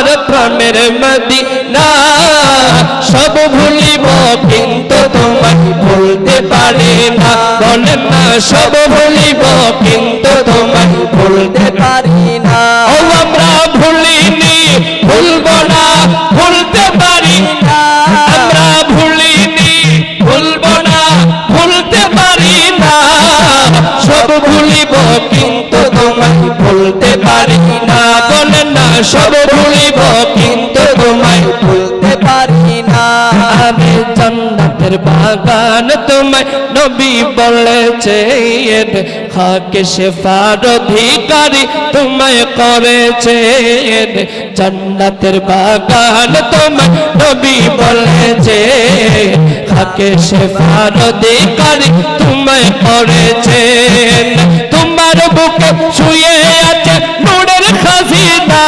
আমার প্রাণের মদিনা। সব ভুলিব, কিন্তু তোমায় ভুলতে পারি না। বলেন না, সব ভুলিব, কিন্তু তোমায় ভুলতে পারি না। ও, আমরা ভুলিনি, ভুলব না, ভুলতে পারি না। আমরা ভুলিনি, ভুলব না, ভুলতে পারি না। সব ভুলিব সব ভুলিব কিন্তু তোমায় ভুলতে পারি না। আমি বাগান তোমায় নবী বলেছে খাকে শেফার অধিকারী তোমায় করেছে জান্নাতের বাগান তোমায় নবী বলেছে অধিকারী তোমায় করেছে। তোমার বুকে শুয়ে আছে নূরের ভুলিব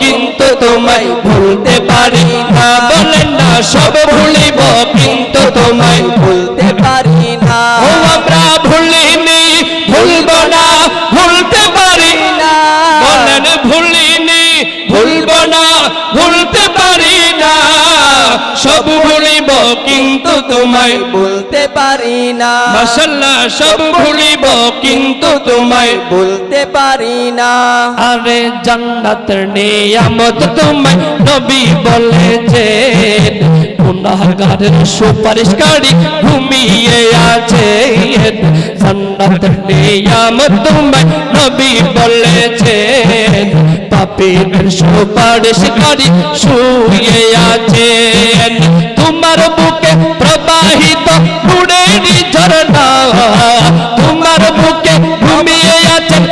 কিন্তু তোমায় ভুলতে পারি না। বলেন না, সব ভুলিব, কিন্তু তোমায় ভুলতে পারি না। আমরা ভুলিনি, ভুলব না, ভুলতে পারি না। বলেন, ভুলিনি, ভুলব না তোমায় বলতে পারি না। মাসাল্লাহ সব ভুলিব কিন্তু তোমায় বলতে পারি না। আরে জান্নাতের নিয়ামত তোমায় নবী বলেছেন। গুনাহগারের সুপারিশকারী ঘুমিয়ে আছে জান্নাতের নিয়ামত তোমায় নবী বলেছেন। পাপীর সুপারিশকারী শুয়ে আছেন। তোমার বুকে প্রবাহিত নূরের ঝরনা তোমার বুকে ঘুমিয়ে আছেন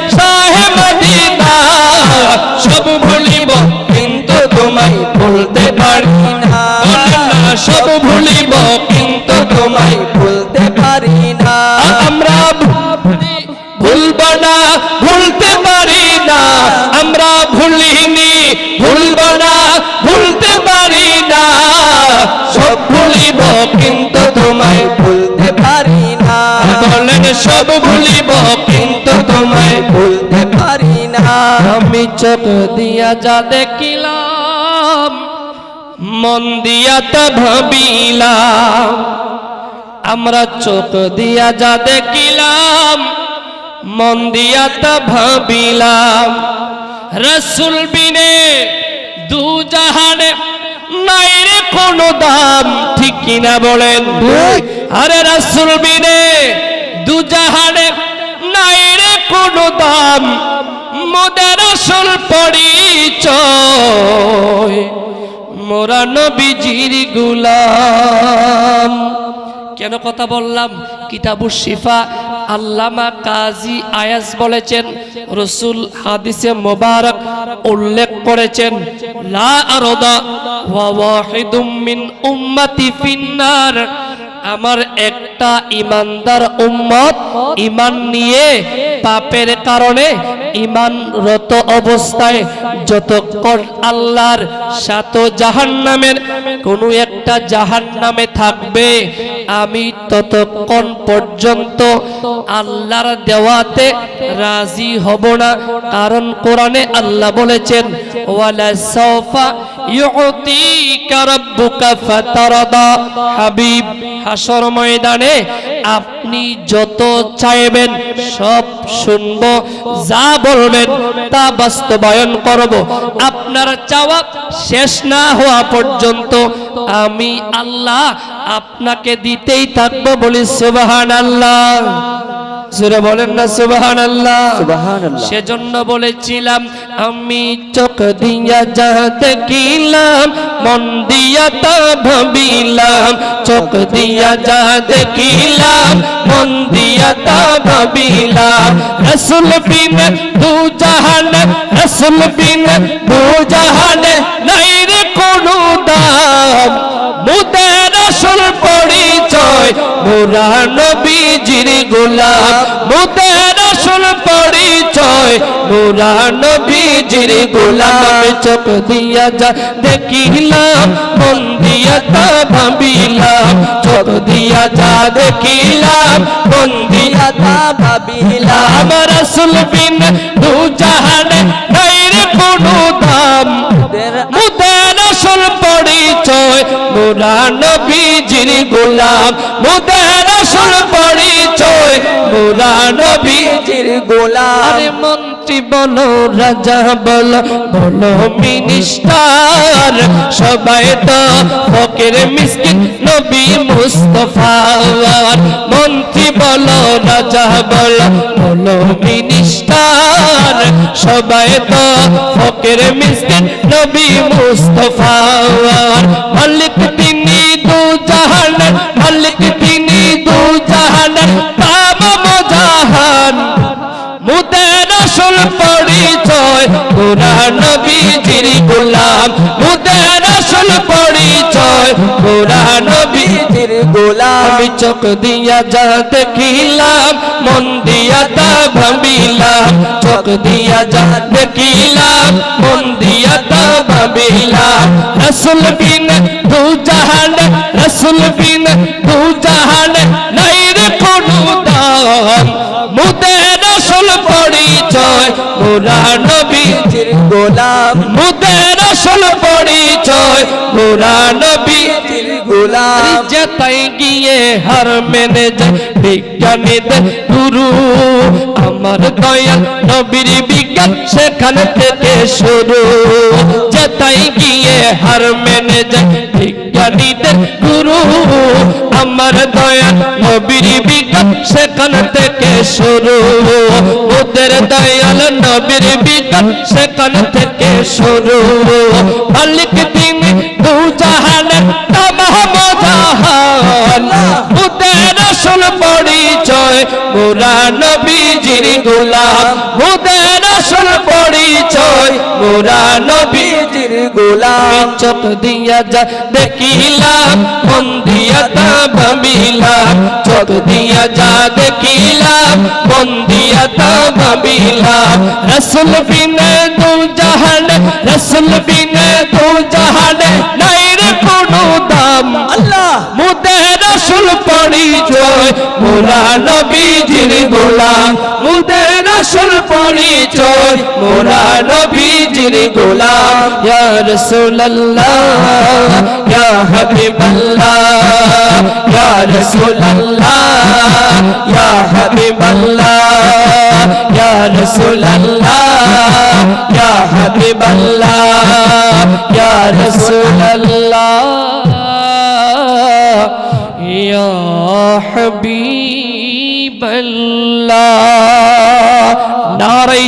আমি চোখ দিয়া যা দেখিলাম মন দিয়া তা ভাবিলাম। আমরা চোখ দিয়া যা দেখিলাম মন দিয়া তা ভাবিলাম। রসুল বিনে দু জাহানে নাই রে কোনো দাম ঠিক কিনা বলেন? আরে রসুল বিনে দু জাহানে নাই রে কোনো দাম মোদের আসল পরিচয়। মোরা নবীজির গুলাম। কেন কথা বললাম? কিতাবুর শিফা আল্লামা কাজী আয়াস বলেছেন, রসুল হাদিসে মোবারক উল্লেখ করেছেন, লা আরদা ওয়া ওয়াহিদুম ফিন্নার। আমার একটা ইমানদার উম্মত ইমান নিয়ে পাপের কারণে ইমানরত অবস্থায় যতক্ষণ আল্লাহর সাত জাহান নামের কোনো একটা জাহান নামে থাকবে আমি ততক্ষণ পর্যন্ত আল্লাহর দেওয়াতে রাজি হব না। কারণ কোরআনে আল্লাহ বলেছেন, ওয়ালা সাওফা ইউতিকা রাব্বুকা ফাতারদা। হাবিব, হাসর ময়দানে আপনি যত চাইবেন, সব শুনব, যা বলবেন তা বাস্তবায়ন করব। আপনার চাওয়া শেষ না হওয়া পর্যন্ত আমি আল্লাহ আপনাকে দিতেই থাকব বলি সুবাহান আল্লাহ সুরে বলেন না সুবাহান আল্লাহ। সেজন্য বলেছিলাম আমি চোখ দিয়া যা দেখিলাম মন দিয়া তা ভাবিলাম। চোখ দিয়া যা দেখিলাম মন দিয়া তা ভাবিলাম। রসুল বিন দু জাহান রসুল বিন দু জাহান নাই রে মোরা নবীজির গোলাম, মোদের আসল পরিচয়। মোরা নবীজির গোলাম, চোখ দিয়া যা দেখিলাম, মন দিয়া তা ভাবিলাম। চোখ দিয়া যা দেখিলাম, মন দিয়া তা ভাবিলাম। রসুল বিন দু নাইর কোনো দাম। মুদের আসল পরিচয় মোরা নবী নবীজির গোলাম, মুদের রসুল পরিচয়, মোরা নবী জির গোলাম মন্ত্রী বলো, রাজা বলো বলো মিনিস্টার সবাই তো ফকের, মিসকিন নবী মুস্তফা। মন্ত্রী বলো, রাজা বলো বলো মিনিস্টার সবাই তো ফকের, মিসকিন নবী মুস্তফা। মালিক জাহান, মালিক তিনি দু জাহান, তাম মজাহান। মুদের আসল পরিচয় পুরা নবীজির গোলাম। মুদের আসল পরিচয় পুরা নবী গোলাম। আমি চোখ দিয়া যা দেখিলাম, মন দিয়া তা ভাবিলাম। চোখ দিয়া যা দেখিলাম, মন দিয়া তা ভাবিলাম। রসুল বিন দু জাহান রসুল বিন দুজাহান নাই রে কোনো দাম। মুদের রসুল পরিচয় মোরা নবী জির গোলাম। মুদের আসল পরিচয় মোরা নবী গোলাম যেতাই গিয়ে হার মেনে যায় বিজ্ঞানীদের গুরু আমার দয়াল নবীর বিজ্ঞান সেখান থেকে শুরু যেতাই গিয়ে হার মেনে যায় বিজ্ঞানীদের গুরু আমার দয়াল নবীর বিজ্ঞান সেখান থেকে শুরু ওদের দয়াল নবীর বিজ্ঞান সেখান থেকে শুরু মালিক তিনি দু জাহানের মোরা নবীজির গোলাম ওদের আসল পরিচয়। মোরা নবী জির গোলাম, চোখ দিয়া যা দেখিলাম, মন দিয়া তা ভাবিলাম। চোখ দিয়া যা দেখিলাম, মন দিয়া তা ভাবিলাম। রসুল বিনে দু জাহান, রসুল বিনে দু জাহান। পরিচয় মোরা নবীজির গোলাম। মুদের রসুল পরিচয় মোরা নবীজির গোলাম। ইয়া রাসূলুল্লাহ, ইয়া হাবিবাল্লাহ, ইয়া রাসূলুল্লাহ, ইয়া হাবিবাল্লাহ, ইয়া রাসূলুল্লাহ, ইয়া হাবিবাল্লাহ, ইয়া রাসূলুল্লাহ। حبيب الله. ناري